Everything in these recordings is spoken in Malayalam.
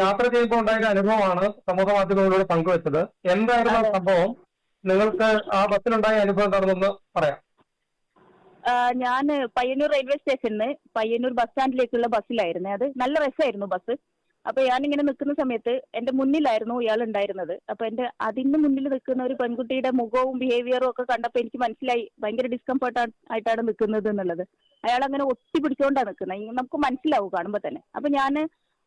യാത്ര ചെയ്യുമ്പോൾ ഉണ്ടായ ഒരു അനുഭവമാണ് സമൂഹ മാധ്യമങ്ങളിലൂടെ പങ്കുവച്ചത്. എന്തായിരുന്നു ആ സംഭവം? നിങ്ങൾക്ക് ആ ബസ്സിലുണ്ടായ അനുഭവം എന്താണെന്നൊന്ന് പറയാം. ഞാൻ പയ്യന്നൂർ റെയിൽവേ സ്റ്റേഷനിൽ പയ്യന്നൂർ ബസ് സ്റ്റാൻഡിലേക്കുള്ള ബസ്സിലായിരുന്നു. അത് നല്ല രസമായിരുന്നു ബസ്. അപ്പൊ ഞാനിങ്ങനെ നിൽക്കുന്ന സമയത്ത് എന്റെ മുന്നിലായിരുന്നു ഇയാൾ ഉണ്ടായിരുന്നത് അപ്പൊ എന്റെ അതിന് മുന്നിൽ നിൽക്കുന്ന ഒരു പെൺകുട്ടിയുടെ മുഖവും ബിഹേവിയറും ഒക്കെ കണ്ടപ്പോൾ എനിക്ക് മനസ്സിലായി ഭയങ്കര ഡിസ്കംഫർട്ട് ആയിട്ടാണ് നിൽക്കുന്നത് എന്നുള്ളത്. അയാൾ അങ്ങനെ ഒട്ടി പിടിച്ചോണ്ടാണ് നിൽക്കുന്നത് നമുക്ക് മനസ്സിലാവും കാണുമ്പോൾ തന്നെ. അപ്പൊ ഞാൻ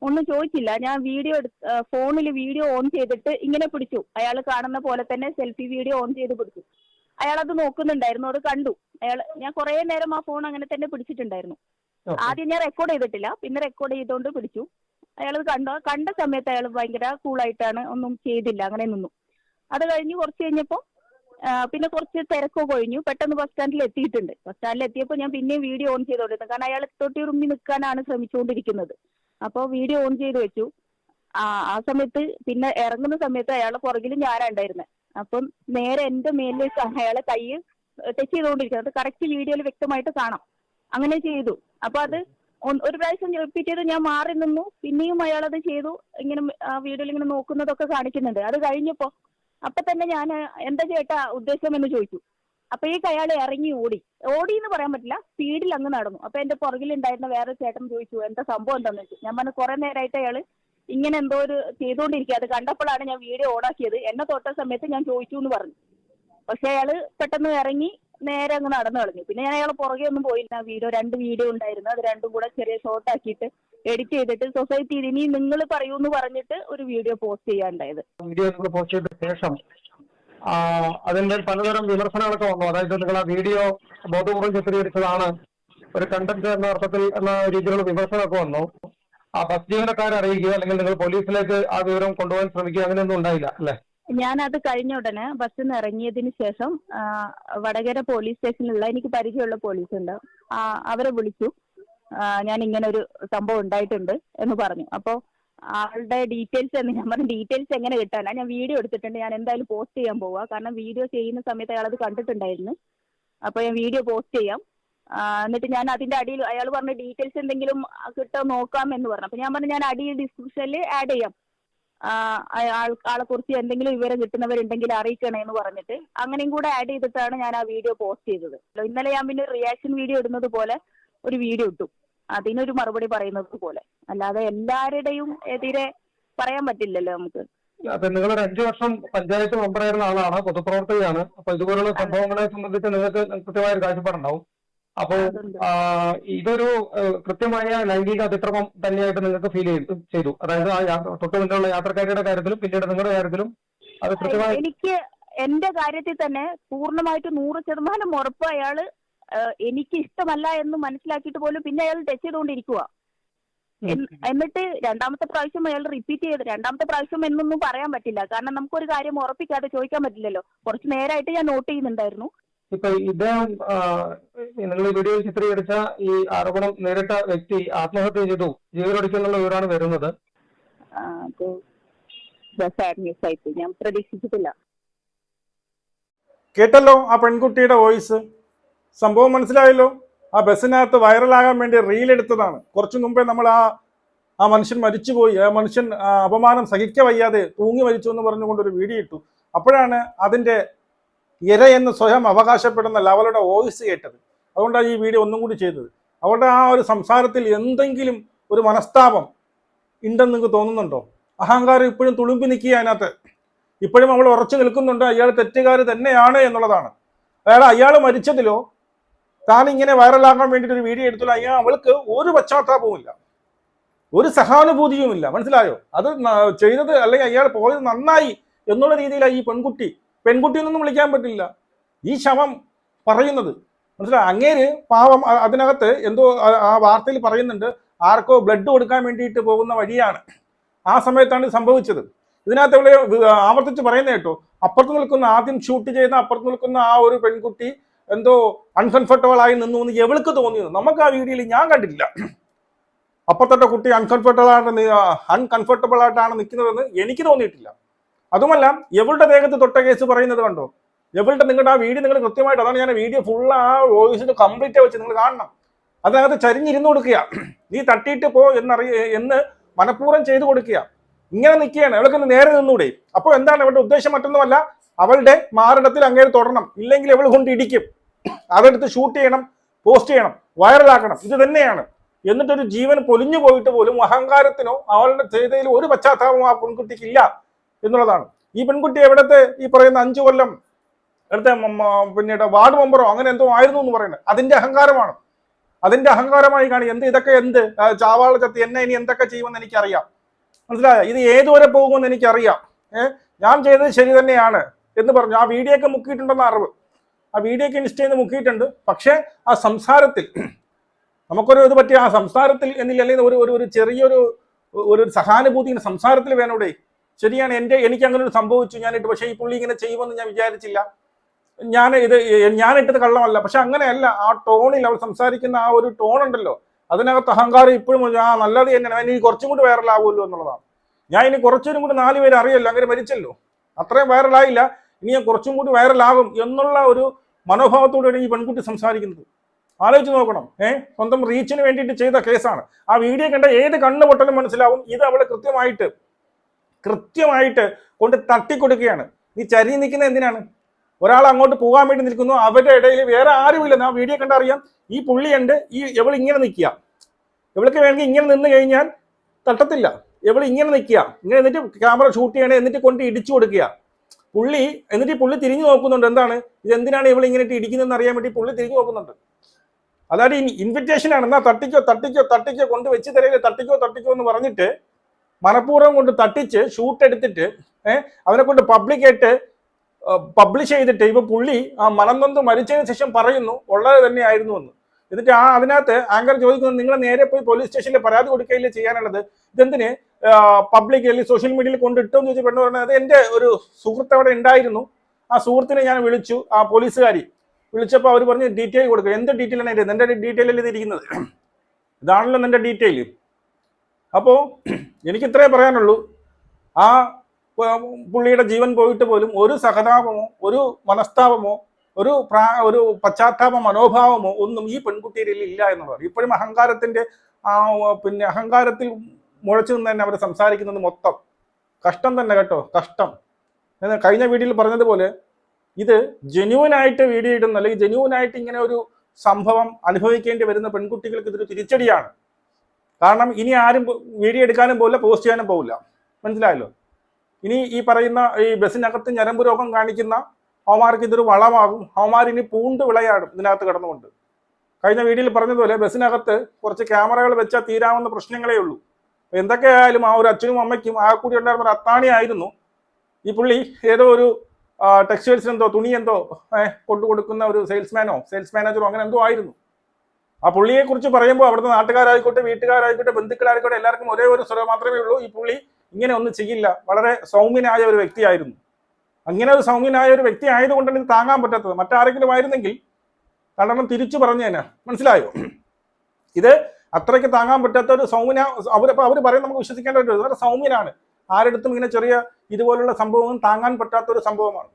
ഒന്നും ചോദിച്ചില്ല. ഞാൻ വീഡിയോ എടുത്ത് ഫോണിൽ വീഡിയോ ഓൺ ചെയ്തിട്ട് ഇങ്ങനെ പിടിച്ചു. അയാൾ കാണുന്ന പോലെ തന്നെ സെൽഫി വീഡിയോ ഓൺ ചെയ്ത് പിടിച്ചു. അയാൾ അത് നോക്കുന്നുണ്ടായിരുന്നു. അത് കണ്ടു. അയാൾ ഞാൻ കുറെ നേരം ആ ഫോൺ അങ്ങനെ തന്നെ പിടിച്ചിട്ടുണ്ടായിരുന്നു. ആദ്യം ഞാൻ റെക്കോർഡ് ചെയ്തിട്ടില്ല. പിന്നെ റെക്കോർഡ് ചെയ്തുകൊണ്ട് പിടിച്ചു. അയാൾ കണ്ടു? കണ്ട സമയത്ത് അയാൾ ഭയങ്കര കൂളായിട്ടാണ് ഒന്നും ചെയ്തില്ല. അങ്ങനെ നിന്നു. അത് കഴിഞ്ഞ് കുറച്ച് കഴിഞ്ഞപ്പോൾ പിന്നെ കുറച്ച് തിരക്കോ കഴിഞ്ഞു. പെട്ടെന്ന് ബസ് സ്റ്റാൻഡിൽ എത്തിയിട്ടുണ്ട്. ബസ് സ്റ്റാൻഡിൽ എത്തിയപ്പോൾ ഞാൻ പിന്നെയും വീഡിയോ ഓൺ ചെയ്തോണ്ടിരുന്നു. കാരണം അയാൾ തൊട്ടി ഉറുമ്പി നിൽക്കാനാണ് ശ്രമിച്ചുകൊണ്ടിരിക്കുന്നത് അപ്പോൾ വീഡിയോ ഓൺ ചെയ്ത് വെച്ചു. ആ ആ സമയത്ത് പിന്നെ ഇറങ്ങുന്ന സമയത്ത് അയാളെ പുറകിൽ ഞാനാ ഉണ്ടായിരുന്നത് അപ്പം നേരെ എന്റെ മേലിലേക്ക് അയാളെ കൈ ടച്ച് ചെയ്തുകൊണ്ടിരിക്കുന്നത് അത് കറക്റ്റ് വീഡിയോയിൽ വ്യക്തമായിട്ട് കാണാം. അങ്ങനെ ചെയ്തു. അപ്പൊ അത് ഒരു പ്രാവശ്യം റിപ്പീറ്റ് ചെയ്ത് ഞാൻ മാറി നിന്നു. പിന്നെയും അയാൾ അത് ചെയ്തു. ഇങ്ങനെ ആ വീഡിയോയിൽ ഇങ്ങനെ നോക്കുന്നതൊക്കെ കാണിക്കുന്നുണ്ട്. അത് കഴിഞ്ഞപ്പോ അപ്പൊ തന്നെ ഞാൻ എന്താ ചേട്ടാ ഉദ്ദേശം? എന്ന് ചോദിച്ചു. അപ്പൊ ഈ അയാൾ ഇറങ്ങി ഓടി. ഓടി എന്ന് പറയാൻ പറ്റില്ല സ്പീഡിൽ അങ്ങ് നടന്നു. അപ്പൊ എന്റെ പുറകിലുണ്ടായിരുന്ന വേറെ ചേട്ടൻ ചോദിച്ചു എന്താ സംഭവം എന്താന്ന് വെച്ചു ഞാൻ പറഞ്ഞു കുറെ നേരമായിട്ട് അയാൾ ഇങ്ങനെ എന്തോ ഒരു ചെയ്തുകൊണ്ടിരിക്കുക അത് കണ്ടപ്പോഴാണ് ഞാൻ വീഡിയോ ഓടാക്കിയത് എന്നെ തൊട്ട സമയത്ത് ഞാൻ ചോദിച്ചു എന്ന് പറഞ്ഞു. പക്ഷെ അയാൾ പെട്ടെന്ന് ഇറങ്ങി നേരെ അങ്ങ് നടന്നു കളഞ്ഞു. പിന്നെ ഞാൻ അയാളെ പുറകെ ഒന്നും പോയില്ല. വീഡിയോ രണ്ട് വീഡിയോ ഉണ്ടായിരുന്നു. അത് രണ്ടും കൂടെ ചെറിയ ഷോർട്ട് ആക്കിയിട്ട് എഡിറ്റ് ചെയ്തിട്ട് സൊസൈറ്റി ഇനി നിങ്ങൾ പറയൂന്ന് പറഞ്ഞിട്ട് ഒരു വീഡിയോ പോസ്റ്റ് ചെയ്യാണ്ടായത് വീഡിയോ പോസ്റ്റ് ചെയ്ത ശേഷം അതിന്റെ പലതരം വിമർശനങ്ങളൊക്കെ വന്നു. അതായത് നിങ്ങൾ ആ വീഡിയോ ബോധപൂർവം ചിത്രീകരിച്ചതാണ്. ഒരു കണ്ടന്റ് എന്ന അർത്ഥത്തിൽ എന്ന രീതിയിലുള്ള വിമർശനമൊക്കെ വന്നു. ആ ബസ് ജീവനക്കാരെ അറിയിക്കുക അല്ലെങ്കിൽ നിങ്ങൾ പോലീസിലേക്ക് ആ വിവരം കൊണ്ടുപോകാൻ ശ്രമിക്കുക അങ്ങനെയൊന്നും ഉണ്ടായില്ല അല്ലെ? ഞാൻ അത് കഴിഞ്ഞ ഉടനെ ബസ്സിൽ നിന്ന് ഇറങ്ങിയതിന് ശേഷം വടകര പോലീസ് സ്റ്റേഷനിലുള്ള എനിക്ക് പരിചയമുള്ള പോലീസ് ഉണ്ട്. അവരെ വിളിച്ചു. ഞാൻ ഇങ്ങനെ ഒരു സംഭവം ഉണ്ടായിട്ടുണ്ട് എന്ന് പറഞ്ഞു. അപ്പോൾ ആളുടെ ഡീറ്റെയിൽസ് എന്ന് ഞാൻ പറഞ്ഞ ഡീറ്റെയിൽസ് എങ്ങനെ കിട്ടാനാ ഞാൻ വീഡിയോ എടുത്തിട്ടുണ്ട്. ഞാൻ എന്തായാലും പോസ്റ്റ് ചെയ്യാൻ പോവാ. കാരണം വീഡിയോ ചെയ്യുന്ന സമയത്ത് അയാൾ അത് കണ്ടിട്ടുണ്ടായിരുന്നു. അപ്പോൾ ഞാൻ വീഡിയോ പോസ്റ്റ് ചെയ്യാം. എന്നിട്ട് ഞാൻ അതിന്റെ അടിയിൽ അയാൾ പറഞ്ഞ ഡീറ്റെയിൽസ് എന്തെങ്കിലും കിട്ടോ നോക്കാം എന്ന് പറഞ്ഞു. അപ്പൊ ഞാൻ പറഞ്ഞു ഞാൻ അടിയിൽ ഡിസ്ക്രിപ്ഷനിൽ ആഡ് ചെയ്യാം. ആളെ കുറിച്ച് എന്തെങ്കിലും വിവരം കിട്ടുന്നവരുണ്ടെങ്കിൽ അറിയിക്കണേ എന്ന് പറഞ്ഞിട്ട് അങ്ങനെയും കൂടെ ആഡ് ചെയ്തിട്ടാണ് ഞാൻ ആ വീഡിയോ പോസ്റ്റ് ചെയ്തത്. ഇന്നലെ ഞാൻ പിന്നെ റിയാക്ഷൻ വീഡിയോ ഇടുന്നത് പോലെ ഒരു വീഡിയോ ഇട്ടു. അതിനൊരു മറുപടി പറയുന്നത് പോലെ. അല്ലാതെ എല്ലാവരുടെയും എതിരെ പറയാൻ പറ്റില്ലല്ലോ നമുക്ക്. അപ്പൊ നിങ്ങൾ ഒരു അഞ്ചു വർഷം പഞ്ചായത്ത് മെമ്പറായിരുന്ന ആളാണ് പൊതുപ്രവർത്തകയാണ്. അപ്പൊ ഇതുപോലുള്ള സംഭവങ്ങളെ സംബന്ധിച്ച് നിങ്ങൾക്ക് കൃത്യമായ ഒരു കാഴ്ചപ്പാടുണ്ടാവും. അപ്പോ. ഇതൊരു കൃത്യമായ ലൈംഗിക അതിക്രമം തന്നെയായിട്ട് നിങ്ങൾക്ക് ഫീൽ ചെയ്തു ചെയ്തു. അതായത് ആ തൊട്ടു മുന്നിലുള്ള യാത്രക്കാരുടെ കാര്യത്തിലും പിന്നീട് നിങ്ങളുടെ കാര്യത്തിലും അത് കൃത്യമായി എനിക്ക് എന്റെ കാര്യത്തിൽ തന്നെ പൂർണമായിട്ട് നൂറ് ശതമാനം ഉറപ്പ് അയാൾ എനിക്ക് ഇഷ്ടമല്ല എന്ന് മനസ്സിലാക്കിയിട്ട് പോലും പിന്നെ അയാൾ ടച്ച് ചെയ്തുകൊണ്ടിരിക്കുക എന്നിട്ട് രണ്ടാമത്തെ പ്രാവശ്യം അയാൾ റിപ്പീറ്റ് ചെയ്ത് രണ്ടാമത്തെ പ്രാവശ്യം എന്നൊന്നും പറയാൻ പറ്റില്ല. കാരണം നമുക്കൊരു കാര്യം ഉറപ്പിക്കാതെ ചോദിക്കാൻ പറ്റില്ലല്ലോ. കുറച്ച് നേരമായിട്ട് ഞാൻ നോട്ട് ചെയ്യുന്നുണ്ടായിരുന്നു. ഇപ്പൊ ഇദ്ദേഹം നിങ്ങൾ ഈ വീഡിയോ ചിത്രീകരിച്ച ഈ ആരോപണം നേരിട്ട വ്യക്തി ആത്മഹത്യ ചെയ്തു. ജീവനൊടുക്കുന്നുള്ള വിവരമാണ് വരുന്നത്. ഞാൻ പ്രതീക്ഷിച്ചിട്ടില്ല. കേട്ടല്ലോ ആ പെൺകുട്ടിയുടെ വോയിസ് സംഭവം മനസ്സിലായല്ലോ? ആ ബസ്സിനകത്ത് വൈറലാകാൻ വേണ്ടി റീൽ എടുത്തതാണ്. കുറച്ചു മുമ്പേ നമ്മൾ ആ ആ മനുഷ്യൻ മരിച്ചുപോയി. ആ മനുഷ്യൻ അപമാനം സഹിക്ക വയ്യാതെ തൂങ്ങി മരിച്ചു എന്ന് പറഞ്ഞുകൊണ്ട് ഒരു വീഡിയോ ഇട്ടു. അപ്പോഴാണ് അതിന്റെ ഇര എന്ന് സ്വയം അവകാശപ്പെടുന്ന ലവളുടെ വോയിസ് കേട്ടത്. അതുകൊണ്ടാണ് ഈ വീഡിയോ ഒന്നും കൂടി ചെയ്തത്. അവളുടെ ആ ഒരു സംസാരത്തിൽ എന്തെങ്കിലും ഒരു മനസ്താപം ഉണ്ടെന്ന് നിങ്ങൾക്ക് തോന്നുന്നുണ്ടോ? അഹങ്കാരം ഇപ്പോഴും തുളുമ്പി നിൽക്കുക അതിനകത്ത്. ഇപ്പോഴും അവൾ ഉറച്ചു നിൽക്കുന്നുണ്ട്. അയാൾ തെറ്റുകാർ തന്നെയാണ് എന്നുള്ളതാണ്. അയാൾ അയാൾ മരിച്ചതിലോ താൻ ഇങ്ങനെ വൈറലാകാൻ വേണ്ടിയിട്ട് ഒരു വീഡിയോ എടുത്തു കഴിഞ്ഞാൽ അവൾക്ക് ഒരു പശ്ചാത്താപവുമില്ല. ഒരു സഹാനുഭൂതിയുമില്ല. മനസ്സിലായോ? അത് ചെയ്തത് അല്ലെങ്കിൽ അയാൾ പോയത് നന്നായി എന്നുള്ള രീതിയിലാണ് ഈ പെൺകുട്ടി. പെൺകുട്ടി എന്നൊന്നും വിളിക്കാൻ പറ്റില്ല. ഈ ശവം പറയുന്നത്. മനസ്സിലായോ? അങ്ങേര് പാവം അതിനകത്ത് എന്തോ ആ വാർത്തയിൽ പറയുന്നുണ്ട്. ആർക്കോ ബ്ലഡ് കൊടുക്കാൻ വേണ്ടിയിട്ട് പോകുന്ന വഴിയാണ് ആ സമയത്താണ് ഇത് സംഭവിച്ചത്. ഇതിനകത്ത് ഇവിടെ ആവർത്തിച്ച് പറയുന്നത് കേട്ടോ. അപ്പുറത്ത് നിൽക്കുന്ന ആദ്യം ഷൂട്ട് ചെയ്യുന്ന അപ്പുറത്ത് നിൽക്കുന്ന ആ ഒരു പെൺകുട്ടി എന്തോ അൺകംഫർട്ടബിൾ ആയി നിന്നു എന്ന് എവൾക്ക് തോന്നിയത് നമുക്ക് ആ വീഡിയോയിൽ ഞാൻ കണ്ടിട്ടില്ല. അപ്പുറത്തെ കുട്ടി അൺകംഫർട്ടബിൾ ആയിട്ട് അൺകംഫർട്ടബിൾ ആയിട്ടാണ് നിൽക്കുന്നതെന്ന് എനിക്ക് തോന്നിയിട്ടില്ല. അതുമല്ല എവളുടെ ദേഹത്ത് തൊട്ട കേസ് പറയുന്നത് കണ്ടോ? എവളുടെ നിങ്ങളുടെ ആ വീഡിയോ നിങ്ങൾ കൃത്യമായിട്ട് അതാണ് ഞാൻ വീഡിയോ ഫുൾ ആ വോയിസിന് കംപ്ലീറ്റ് വെച്ച് നിങ്ങൾ കാണണം. അതിനകത്ത് ചരിഞ്ഞിരുന്ന് കൊടുക്കുക. നീ തട്ടിയിട്ട് പോ എന്നറിയ എന്ന് മനഃപൂർവം ചെയ്തു കൊടുക്കുക. ഇങ്ങനെ നിൽക്കുകയാണ്. അവൾക്ക് നേരെ നിന്നൂടെ അപ്പോൾ എന്താണ് അവളുടെ ഉദ്ദേശം മറ്റൊന്നുമല്ല അവളുടെ മാറിടത്തിൽ അങ്ങേര് തുടരണം ഇല്ലെങ്കിൽ അവൾ കൊണ്ട് ഇടിക്കും. അതെടുത്ത് ഷൂട്ട് ചെയ്യണം പോസ്റ്റ് ചെയ്യണം വൈറലാക്കണം ഇത് തന്നെയാണ്. എന്നിട്ടൊരു ജീവൻ പൊലിഞ്ഞു പോയിട്ട് പോലും അഹങ്കാരത്തിനോ അവളുടെ ചെയ്തതിൽ ഒരു പശ്ചാത്താപമോ ആ പെൺകുട്ടിക്ക് ഇല്ല എന്നുള്ളതാണ്. ഈ പെൺകുട്ടി എവിടത്തെ? ഈ പറയുന്ന അഞ്ചു കൊല്ലം അടുത്ത പിന്നീട് വാർഡ് മെമ്പറോ അങ്ങനെ എന്തോ ആയിരുന്നു എന്ന് പറയുന്നത്. അതിന്റെ അഹങ്കാരമാണ്. അതിന്റെ അഹങ്കാരമായി കാണി. എന്ത് ഇതൊക്കെ എന്ത്? ചാവാള ചത്തി എന്നെ ഇനി എന്തൊക്കെ ചെയ്യുമെന്ന് എനിക്കറിയാം. മനസ്സിലായ? ഇത് ഏതുവരെ പോകുമെന്ന് എനിക്കറിയാം. ഏഹ് ഞാൻ ചെയ്തത് ശരി തന്നെയാണ് എന്ന് പറഞ്ഞു. ആ വീഡിയോ ഒക്കെ മുക്കിയിട്ടുണ്ടെന്ന അറിവ്. ആ വീഡിയോ ഒക്കെ ഇൻസ്റ്റയിൽ നിന്ന് മുക്കിയിട്ടുണ്ട്. പക്ഷേ ആ സംസാരത്തിൽ നമുക്കൊരു ഇത് പറ്റിയ ആ സംസാരത്തിൽ എന്നില്ല ഒരു ഒരു ഒരു ചെറിയൊരു ഒരു സഹാനുഭൂതി സംസാരത്തിൽ വേണോടെ ശരിയാണ് എന്റെ എനിക്ക് അങ്ങനെ ഒരു സംഭവിച്ചു ഞാനിട്ട് പക്ഷേ ഈ പുള്ളി ഇങ്ങനെ ചെയ്യുമെന്ന് ഞാൻ വിചാരിച്ചില്ല. ഞാൻ ഇത് ഞാനിട്ടത് കള്ളമല്ല പക്ഷെ അങ്ങനെയല്ല ആ ടോണിൽ അവൾ സംസാരിക്കുന്ന ആ ഒരു ടോൺ ഉണ്ടല്ലോ അതിനകത്ത് അഹങ്കാരം ഇപ്പോഴും. ആ നല്ലത് തന്നെയാണ് ഇനി കുറച്ചും കൂടി വൈറലാവുമല്ലോ എന്നുള്ളതാണ്. ഞാൻ ഇനി കുറച്ചും കൂടി നാല് പേര് അറിയല്ലോ അങ്ങനെ മരിച്ചല്ലോ. അത്രയും വൈറലായില്ല ഇനി ഞാൻ കുറച്ചും കൂടി വൈറലാകും എന്നുള്ള ഒരു മനോഭാവത്തോടെയാണ് ഈ പെൺകുട്ടി സംസാരിക്കുന്നത്. ആലോചിച്ച് നോക്കണം. ഏഹ് സ്വന്തം റീച്ചിന് വേണ്ടിയിട്ട് ചെയ്ത കേസാണ്. ആ വീഡിയോ കണ്ട ഏത് കണ്ണ് പൊട്ടലും മനസ്സിലാവും. ഇത് അവളെ കൃത്യമായിട്ട് കൃത്യമായിട്ട് കൊണ്ട് തട്ടിക്കൊടുക്കുകയാണ്. നീ ചരി നിൽക്കുന്ന എന്തിനാണ്? ഒരാൾ അങ്ങോട്ട് പോകാൻ വേണ്ടി നിൽക്കുന്നു. അവരുടെ ഇടയിൽ വേറെ ആരുമില്ല. ആ വീഡിയോ കണ്ടറിയാം ഈ പുള്ളിയുണ്ട്. ഈ ഇവൾ ഇങ്ങനെ നിൽക്കുക. ഇവൾക്ക് വേണമെങ്കിൽ ഇങ്ങനെ നിന്ന് കഴിഞ്ഞാൽ തട്ടത്തില്ല. ഇവൾ ഇങ്ങനെ നിൽക്കുക. ഇങ്ങനെ എന്നിട്ട് ക്യാമറ ഷൂട്ട് ചെയ്യണേ എന്നിട്ട് കൊണ്ട് ഇടിച്ചു കൊടുക്കുക. പുള്ളി എന്നിട്ട് ഈ പുള്ളി തിരിഞ്ഞു നോക്കുന്നുണ്ട്. എന്താണ്? ഇത് എന്തിനാണ് ഇവൾ ഇങ്ങനെ ഇടിക്കുന്നതെന്ന് അറിയാൻ വേണ്ടി പുള്ളി തിരിഞ്ഞു നോക്കുന്നുണ്ട്. അതായത് ഈ ഇൻവിറ്റേഷൻ ആണ്. എന്നാ തട്ടിക്കോ തട്ടിക്കോ തട്ടിക്കോ കൊണ്ട് വെച്ച് തരയില്ല തട്ടിക്കോ തട്ടിക്കോ എന്ന് പറഞ്ഞിട്ട് മനഃപൂർവം കൊണ്ട് തട്ടിച്ച് ഷൂട്ട് എടുത്തിട്ട് ഏഹ് അവനെ കൊണ്ട് പബ്ലിക്കായിട്ട് പബ്ലിഷ് ചെയ്തിട്ട് ഇപ്പൊ പുള്ളി ആ മനം നൊന്ത് മരിച്ചതിന് ശേഷം പറയുന്നു ഉള്ളത് തന്നെയായിരുന്നു എന്ന്. എന്നിട്ട് ആ അതിനകത്ത് ആങ്കർ ചോദിക്കുന്നു നിങ്ങൾ നേരെ പോയി പോലീസ് സ്റ്റേഷനിൽ പരാതി കൊടുക്കുകയില്ലേ ചെയ്യാനുള്ളത്? ഇതെന്തിന്? പബ്ലിക് അല്ലെങ്കിൽ സോഷ്യൽ മീഡിയയിൽ കൊണ്ടിട്ടോ എന്ന് ചോദിച്ചു പെണ്ണ് പറഞ്ഞത് എന്റെ ഒരു സുഹൃത്ത് അവിടെ ഉണ്ടായിരുന്നു. ആ സുഹൃത്തിനെ ഞാൻ വിളിച്ചു. ആ പോലീസുകാരി വിളിച്ചപ്പോൾ അവർ പറഞ്ഞ് ഡീറ്റെയിൽ കൊടുക്കുക എന്ത് ഇത്? എന്റെ ഡീറ്റെയിൽ അല്ലേ ഇതിരിക്കുന്നത് ഇതാണല്ലോ എന്റെ ഡീറ്റെയിൽ അപ്പോൾ എനിക്ക് ഇത്രേ പറയാനുള്ളൂ. ആ പുള്ളിയുടെ ജീവൻ പോയിട്ട് പോലും ഒരു സഹതാപമോ ഒരു മനസ്താപമോ ഒരു പ്രാ ഒരു പശ്ചാത്താപ മനോഭാവമോ ഒന്നും ഈ പെൺകുട്ടിയിൽ ഇല്ല എന്നുള്ളത് ഇപ്പോഴും അഹങ്കാരത്തിന്റെ ആ പിന്നെ അഹങ്കാരത്തിൽ മുഴച്ചു നിന്ന് തന്നെ അവർ സംസാരിക്കുന്നത് മൊത്തം. കഷ്ടം തന്നെ കേട്ടോ കഷ്ടം. കഴിഞ്ഞ വീഡിയോയിൽ പറഞ്ഞതുപോലെ ഇത് ജെന്യൂൻ ആയിട്ട് വീഡിയോ ഇടുന്ന അല്ലെങ്കിൽ ആയിട്ട് ഇങ്ങനെ ഒരു സംഭവം അനുഭവിക്കേണ്ടി വരുന്ന പെൺകുട്ടികൾക്ക് ഇതൊരു തിരിച്ചടിയാണ്. കാരണം ഇനി ആരും വീഡിയോ എടുക്കാനും പോകില്ല പോസ്റ്റ് ചെയ്യാനും പോകില്ല മനസ്സിലായല്ലോ? ഇനി ഈ പറയുന്ന ഈ ബസ്സിനകത്ത് ഞരമ്പ് രോഗം കാണിക്കുന്ന അവന്മാർക്ക് ഇതൊരു വളമാകും. അവന്മാർ ഇനി പൂണ്ട് വിളയാടും ഇതിനകത്ത് കിടന്നുകൊണ്ട്. കഴിഞ്ഞ വീഡിയോയിൽ പറഞ്ഞതുപോലെ ബസ്സിനകത്ത് കുറച്ച് ക്യാമറകൾ വെച്ചാൽ തീരാവുന്ന പ്രശ്നങ്ങളേ ഉള്ളൂ. എന്തൊക്കെയായാലും ആ ഒരു അച്ഛനും അമ്മയ്ക്കും ആ കൂടി ഉണ്ടായിരുന്ന അത്താണിയായിരുന്നു. ഈ പുള്ളി ഏതോ ഒരു ടെക്സ്റ്റൈൽസ് എന്തോ തുണി എന്തോ കൊണ്ടു കൊടുക്കുന്ന ഒരു സെയിൽസ്മാനോ സെയിൽസ് മാനേജറോ അങ്ങനെ എന്തോ ആയിരുന്നു. ആ പുള്ളിയെ കുറിച്ച് പറയുമ്പോൾ അവിടുത്തെ നാട്ടുകാരായിക്കോട്ടെ വീട്ടുകാരായിക്കോട്ടെ ബന്ധുക്കളായിക്കോട്ടെ എല്ലാവർക്കും ഒരേ ഒരു സ്വരം മാത്രമേ ഉള്ളൂ. ഈ പുള്ളി ഇങ്ങനെ ഒന്നും ചെയ്യില്ല. വളരെ സൗമ്യനായ ഒരു വ്യക്തിയായിരുന്നു. അങ്ങനെ ഒരു സൗമ്യനായ ഒരു വ്യക്തി ആയതുകൊണ്ടാണ് ഇത് താങ്ങാൻ പറ്റാത്തത്. മറ്റാരെങ്കിലും ആയിരുന്നെങ്കിൽ കാരണം തിരിച്ചു പറഞ്ഞു തന്നെ മനസ്സിലായോ? ഇത് അത്രയ്ക്ക് താങ്ങാൻ പറ്റാത്ത ഒരു സൗമ്യ അവരപ്പോൾ അവർ പറയും നമുക്ക് വിശ്വസിക്കേണ്ട ഒരു വളരെ സൗമ്യനാണ്. ആരെടുത്തും ഇങ്ങനെ ചെറിയ ഇതുപോലുള്ള സംഭവം താങ്ങാൻ പറ്റാത്ത ഒരു സംഭവമാണ്.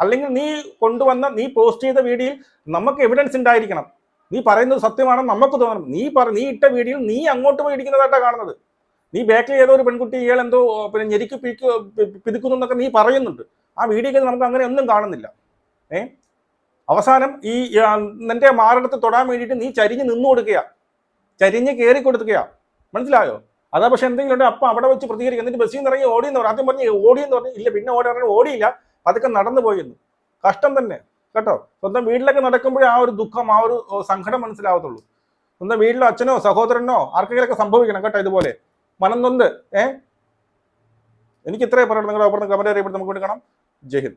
അല്ലെങ്കിൽ നീ കൊണ്ടുവന്ന നീ പോസ്റ്റ് ചെയ്ത വീഡിയോയിൽ നമുക്ക് എവിഡൻസ് ഉണ്ടായിരിക്കണം. നീ പറയുന്നത് സത്യമാണെന്ന് നമുക്ക് തോന്നണം. നീ പറ നീ ഇട്ട വീഡിയോയിൽ നീ അങ്ങോട്ട് പോയി ഇടിക്കുന്നതായിട്ടാണ് കാണുന്നത്. നീ ബാക്കിൽ ഏതോ ഒരു പെൺകുട്ടി ഇയാൾ എന്തോ പിന്നെ ഞെരിക്ക് പിരിക്കു പിതുക്കുന്നു എന്നൊക്കെ നീ പറയുന്നുണ്ട്. ആ വീഡിയോ നമുക്ക് അങ്ങനെ ഒന്നും കാണുന്നില്ല. ഏ? അവസാനം ഈ നിന്റെ മാറിടത്ത് തൊടാൻ വേണ്ടിയിട്ട് നീ ചരിഞ്ഞ് നിന്നു കൊടുക്കുക ചരിഞ്ഞ് കയറി കൊടുക്കുക മനസ്സിലായോ? അതാ പക്ഷെ എന്തെങ്കിലും ഉണ്ടെങ്കിൽ അപ്പം അവിടെ വെച്ച് പ്രതികരിക്കും. എന്നിട്ട് ബസ്സിൽ നിന്ന് ഇറങ്ങി ഓടിയെന്ന് പറഞ്ഞു ആദ്യം പറഞ്ഞ് ഓടിയെന്ന് പറഞ്ഞു ഇല്ല പിന്നെ ഓടി ഇറങ്ങി ഓടിയില്ല. പതുക്കെ നടന്നു പോയിരുന്നു കഷ്ടം തന്നെ. കേട്ടോ? സ്വന്തം വീട്ടിലൊക്കെ നടക്കുമ്പോഴേ ആ ഒരു ദുഃഖം ആ ഒരു സങ്കടം മനസ്സിലാവത്തുള്ളൂ. സ്വന്തം വീട്ടിലോ അച്ഛനോ സഹോദരനോ ആർക്കെങ്കിലൊക്കെ സംഭവിക്കണം കേട്ടോ ഇതുപോലെ. മനം നൊന്ത് ഏ? എനിക്ക് ഇത്രേ പറയുള്ളൂ നിങ്ങളുടെ ഒപ്പം കമന്റ് അറിയപ്പെടും നമുക്ക് വേണ്ടി കാണാം. ജയ് ഹിന്ദ്.